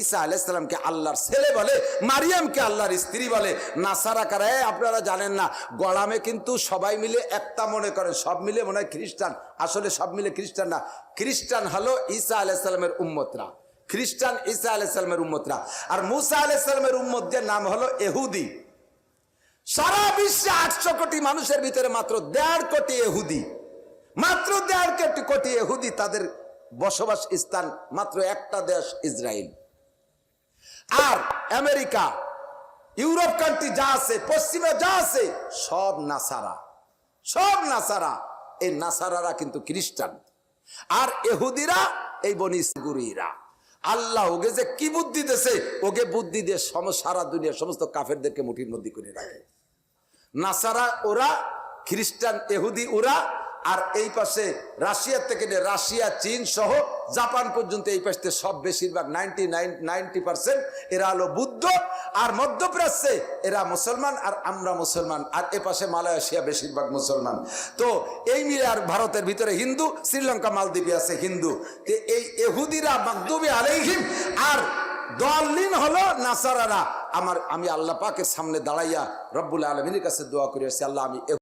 ঈসা আলাইসালামকে আল্লাহর ছেলে বলে, মারিয়ামকে আল্লাহর স্ত্রী বলে। নাসারা কারা আপনারা জানেন না গড়ামে কিন্তু সবাই মিলে একটা মনে করে, সব মিলে মনে হয় খ্রিস্টান। আসলে সব মিলে খ্রিস্টান না। খ্রিস্টান হলো ঈসা আলাইসালামের উম্মতরা। খ্রিস্টান ঈসা আলাইসালামের উম্মতরা। আর মুসা আলাইসালামের উম্মতদের নাম হলো এহুদি। সারা বিশ্বে আটশো কোটি মানুষের ভিতরে মাত্র দেড় কোটি এহুদি। মাত্র দেড় কোটি কোটি এহুদি তাদের বসবাস স্থান, মাত্র একটা দেশ ইসরায়েল আমেরিকা, ইউরোপ কান্ট্রি যা আছে, পশ্চিমে যা আছে, সব নাসারা। সব নাসারা। এই নাসারারা কিন্তু খ্রিস্টান। আর এহুদিরা এই বনিসগুরিরা আল্লাহ ওকে যে কি বুদ্ধি দেছে ওকে বুদ্ধি দিয়ে সারা দুনিয়ার সমস্ত কাফেরদেরকে মুঠির মধ্যে করে রাখে। নাসারা ওরা, খ্রিস্টান এহুদি ওরা আর এই পাশে রাশিয়া থেকে রাশিয়া, চীন সহ জাপান পর্যন্ত এই পাশে সব বেশিরভাগ নাইনটি নাইন নাইনটি পার্সেন্ট এরা হলো বুদ্ধ আর মধ্যপ্রাচ্যে এরা মুসলমান আর আমরা মুসলমান আর এ পাশে মালয়েশিয়া বেশিরভাগ মুসলমান। তো এই মিলে আর ভারতের ভিতরে হিন্দু, শ্রীলঙ্কা, মালদ্বীপে আছে হিন্দু। এই এহুদিরা মাকদুবি আলাইহিম আর দলিন হলো নাসারারা। আমার, আমি আল্লাহ পাকের সামনে দাঁড়াইয়া রব্বুল আলমিনের কাছে দোয়া করে আসছি আল্লাহ আমি